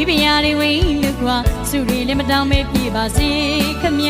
မိဖုရားတွေဝိလူကွာစုတွေလည်းမတောင်းမဲပြေပါစေခမ